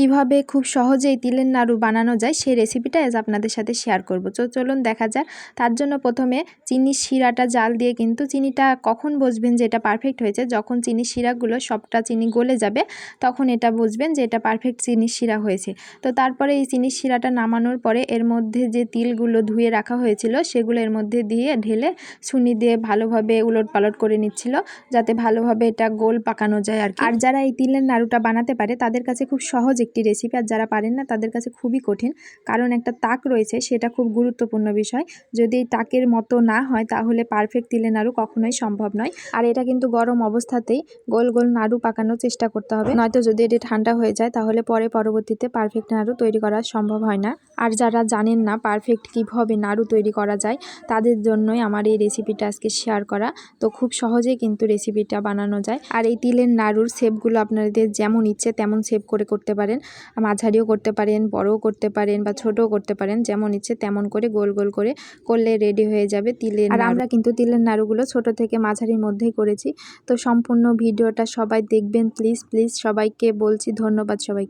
কীভাবে খুব সহজেই তিলের নাড়ু বানানো যায় সেই রেসিপিটা আজ আপনাদের সাথে শেয়ার করব। তো চলুন দেখা যাক। তার জন্য প্রথমে চিনির শিরাটা জাল দিয়ে কিন্তু চিনিটা কখন বুঝবেন যে এটা পারফেক্ট হয়েছে, যখন চিনির শিরাগুলো সবটা চিনি গলে যাবে তখন এটা বুঝবেন যে এটা পারফেক্ট চিনির শিরা হয়েছে। তো তারপরে এই চিনির শিরাটা নামানোর পরে এর মধ্যে যে তিলগুলো ধুয়ে রাখা হয়েছিল সেগুলো এর মধ্যে দিয়ে ঢেলে ছুনি দিয়ে ভালোভাবে উলট পালট করে নিচ্ছিল, যাতে ভালোভাবে এটা গোল পাকানো যায় আর আর যারা এই তিলের নাড়ুটা বানাতে পারে তাদের কাছে খুব সহজ একটি রেসিপি আর যারা পারেন না, তাদের কাছে খুবই কঠিন। কারণ একটা তাক রয়েছে, সেটা খুব গুরুত্বপূর্ণ বিষয়। যদি এই তাকের মতো না হয়, তাহলে পারফেক্ট তিলে নাড়ু কখনোই সম্ভব নয়। আর এটা কিন্তু গরম অবস্থাতেই গোল গোল নাড়ু পাকানোর চেষ্টা করতে হবে। নয়তো যদি এটি ঠান্ডা হয়ে যায়, তাহলে পরে পরবর্তীতে পারফেক্ট নাড়ু তৈরি করা সম্ভব হয় না। আর যারা জানেন না পারফেক্ট কীভাবে নাড়ু তৈরি করা যায় তাদের জন্যই আমার এই রেসিপিটা আজকে শেয়ার করা। তো খুব সহজেই কিন্তু রেসিপিটা বানানো যায়। আর এই তিলের নাড়ুর শেপগুলো আপনাদের যেমন ইচ্ছে তেমন শেপ করে করতে পারেন। মাঝারিও করতে পারেন বড়ও করতে পারেন বা ছোটও করতে পারেন যেমন ইচ্ছে তেমন করে গোল গোল করে করলে রেডি হয়ে যাবে তিলের আর আমরা কিন্তু তিলের নাড়ুগুলো ছোট থেকে মাঝারির মধ্যেই করেছি। তো সম্পূর্ণ ভিডিওটা সবাই দেখবেন। প্লিজ প্লিজ সবাইকে বলছি ধন্যবাদ সবাইকে।